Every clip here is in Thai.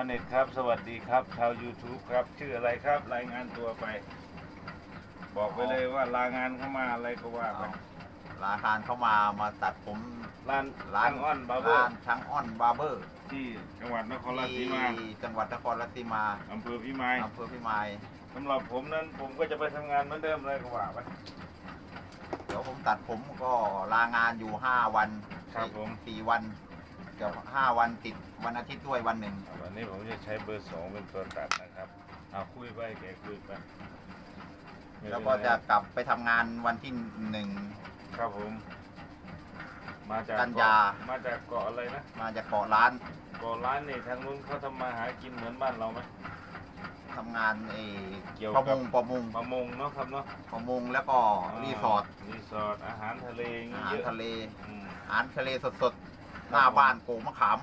อาเน็ตครับ สวัสดีครับ ชาว YouTube ครับ ชื่ออะไรครับ รายงานตัวไป บอกไปเลยว่าลางานเข้ามาอะไรก็ว่าไปลาคารเข้ามามาตัดผมร้านร้าร้านนอ้อนบาร์เบอร้าร์นช่างอ้อนบาร์เบอร์ที่จังหวัดนครราชสีมาที่จังหวัดนครราชสีมาอำเภอพิมายอำเภอพิมายสำหรับผมนั้นผมก็จะไปทำงานเหมือนเดิมเลยก็ว่าไป เดี๋ยวผมตัดผมก็ลางานอยู่ห้าวันครับผม สี่วัน เกือบห้าวันติดวันอาทิตย์ด้วยวันหนึ่งวันนี้ผมจะใช้เบอร์สองเป็นตัวตัดนะครับเอาคุยไปแกคุยไปไม่เป็นไรแล้วก็จะกลับไปทำงานวันที่หนึ่งครับผม มาจากกันยาเกะมาจากเกาะอะไรนะ มาจากเกาะร้านเกาะร้านนี่ทางนู้นเขาทำมาหากินเหมือนบ้านเราไหมทำงานเออเกี่ยวประกัมบงประมงประมงเนาะครับเนาะประมงแล้วก็รีสอร์ทรีสอร์ทอาหารทะเลอย่างอางี้หารเยอะทะเลอืมอาหารทะเลสดๆ หน้าบ้านโกมะขาม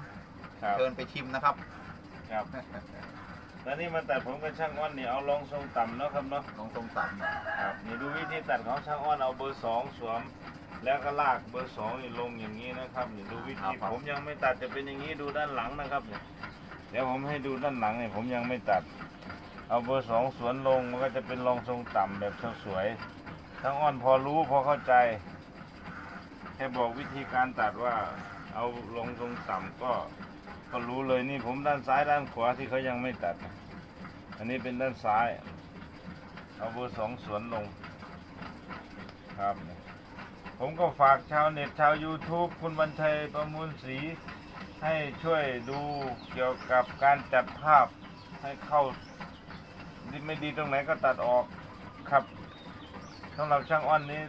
ครับเชิญไปชิมนะครับครับแล้วนี่มาตัดผมกับช่างอ้อนนี่เอาลองทรงต่ำเนาะครับเนาะลองทรงต่ำครับนี่ดูวิธีตัดของช่างอ้อนเอาเบอร์สองสวม แล้วก็ลากเบอร์สองนี่ลงอย่างนี้นะครับนี่ดูวิธีผมยังไม่ตัดจะเป็นอย่างนี้ดูด้านหลังนะครับเนี่ยเดี๋ยวผมให้ดูด้านหลังเนี่ยผมยังไม่ตัด เอาเบอร์สองสวนลงมันก็จะเป็นรองทรงต่ำแบบสวยๆช่างอ้อนพอรู้พอเข้าใจแค่บอกวิธีการตัดว่า เอาลงทรงต่ำก็ก็รู้เลยนี่ผมด้านซ้ายด้านขวาที่เขายังไม่ตัด อันนี้เป็นด้านซ้าย เอาเบอร์สองสวนลงครับ ผมก็ฝากชาวเน็ตชาว YouTube คุณบันชัยประมูลศรีให้ช่วยดูเกี่ยวกับการจัดภาพให้เข้าไม่ดีตรงไหนก็ตัดออกครับสำหรับช่างอ้อนนี้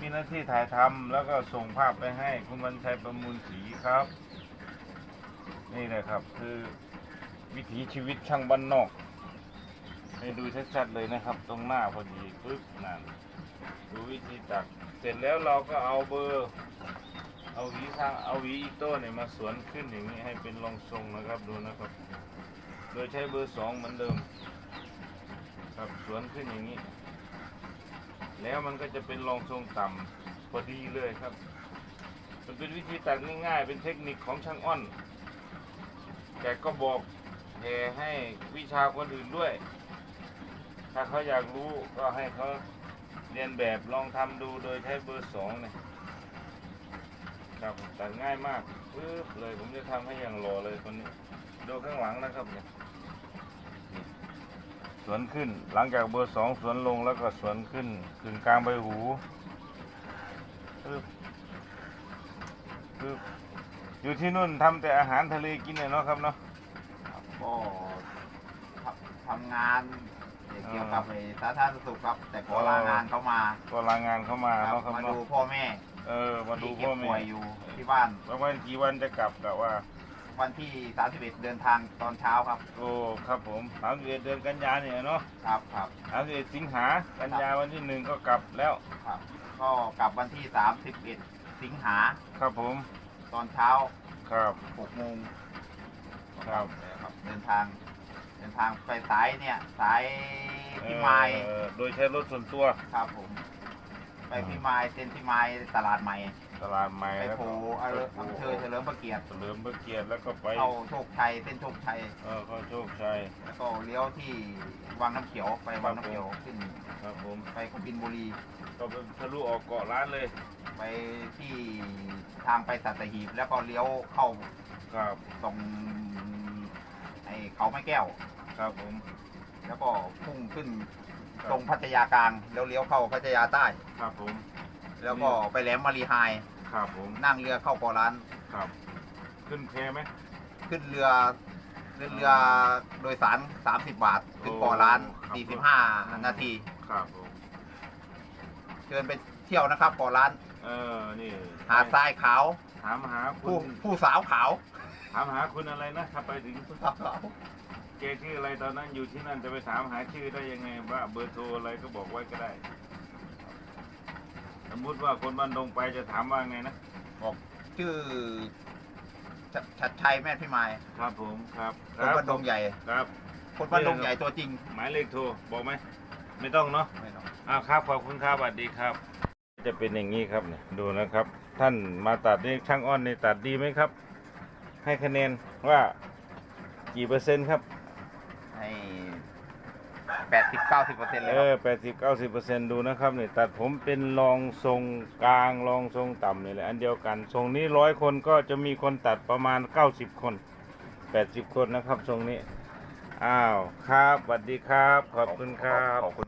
มีหน้าที่ถ่ายทำแล้วก็ส่งภาพไปให้ คุณบันชัยประมูลศรีครับ นี่แหละครับ คือวิถีชีวิตช่างบ้านนอก ให้ดูชัดๆเลยนะครับ ตรงหน้าพอดีปึ๊บนั่นดูวิธีตัดเสร็จแล้วเราก็เอาเบอร์ เอาหวีทางเอาหวีอีโต้เนี่ยมาสวนขึ้นอย่างนี้ให้เป็นรองทรงนะครับดูนะครับ โดยใช้เบอร์สองเหมือนเดิม ครับสวนขึ้นอย่างนี้ แล้วมันก็จะเป็นรองทรงต่ำพอดีเลยครับ มันเป็นวิธีตัดง่ายๆ เป็นเทคนิคของช่างอ้อน แต่ก็บอกแผ่ให้วิชาคนอื่นด้วย ถ้าเขาอยากรู้ก็ให้เขาเรียนแบบลองทำดูโดยใช้เบอร์สองเนี่ยครับตัดง่ายมากปึ๊บเลยผมจะทำให้อย่างหล่อเลยคนนี้ดูข้างหลังนะครับเนี่ย วนขึ้น หลังจากเบอร์สองสวนลงแล้วก็สวนขึ้นกึ่งกลางใบหูปึ๊บปึ๊บอยู่ที่นู่นทำแต่อาหารทะเลกินเนี่ยเนาะครับเนาะ ครับก็ทำทำงานเกี่ยวกับไอ้สาธารณสุขครับ แต่ขอลางานเข้ามาก็ลางานเข้ามาครับเนาะครับมาเนาะดูพ่อแม่เออมาดูที่เก็พ่บอแม่ป่วยอยู่ที่บ้าน ประมาณกี่วันจะกลับกะว่า วันที่31เดินทางตอนเช้าครับ โอ้ ครับผมสามสิบเอ็ดเดือนกันยาเนี่ยเนาะครับครับ สามสิบเอ็ดสิงหากันยาวันที่หนึ่งก็กลับแล้ว ครับ ก็กลับวันที่31สิงหาครับผม ตอนเช้าครับ 6โมงครับครับเดินทาง เดินทางไปสายเนี่ยสายพิมายเอ่อโดยใช้รถส่วนตัว ครับผม ไปพิมายเซ็นพิมายตลาดใหม่ ตลาดใหม่ไปแล้วโผก็อำเภอเฉลิมพระเกียรติเฉลิมพระเกียรติแล้วก็ไปเข้าโชคชัยเส้นโชคชัยเออเข้าโชคชัย แล้วก็เลี้ยวที่วังน้ำเขียวไปวังน้ำเขียวขึ้นครับผมไปกบินบุรี ก็ไปทะลุออกเกาะร้านเลย ไปที่ทางไปสัตหีบแล้วก็เลี้ยวเข้าครับตรงไอ้เขาไม้แก้ว ครับผมแล้วก็พุ่งขึ้นครับ ตรงพัทยากลางแล้วเลี้ยวเข้าพัทยาใต้ ครับผม แล้วก็ไปแหลมมารีไฮครับผม นั่งเรือเข้าเกาะล้าน ครับ ขึ้นเพไหม ขึ้นเรือขึ้นเรือโดยสาร 30 บาทถึงเกาะล้าน45 นาที ครับผม เชิญไปเที่ยวนะครับเกาะล้าน เออ นี่หาดทรายขาว ถามหาคุผู้ณผู้สาวขาวถามหาคุณอะไรนะถ้าไปถึงผู้สาวขาว เกชื่ออะไรตอนนั้นอยู่ที่นั่นจะไปถามหาชื่อได้ยังไงว่าเบอร์โทรอะไรก็บอกไว้ก็ได้ สมมุติว่าคนบ้านดงไปจะถามว่าไงนะบอกชื่อชชัดชัยแม่พี่ไม้ครับผมครับคนบ้านดงใหญ่ ครับคนบ้านดงใหญ่ตัวจริง หมายเลขโทรบอกไหมไม่ต้องเนาะไม่ต้องอ้าวครับขอบคุณครับสวัสดีครับ จะเป็นอย่างนี้ครับเนี่ยดูนะครับ ท่านมาตัดนี่ช่างอ้อนนี่ตัดดีไหมครับ ให้คะแนนว่ากี่เปอร์เซ็นต์ครับ ให้แปดสิบเก้าสิบเปอร์เซ็นต์เลยเอครับอแปดสิบเก้าสิบเปอร์เซ็นต์ดูนะครับเนี่ยตัดผมเป็นรองทรงกลางรองทรงต่ำนี่แหละอันเดียวกันทรงนี้ร้อยคนก็จะมีคนตัดประมาณเก้าสิบคนแปดสิบคนนะครับทรงนี้ อ้าวครับสวัสดีครับ ขอบคุณครับ ขอบคุณ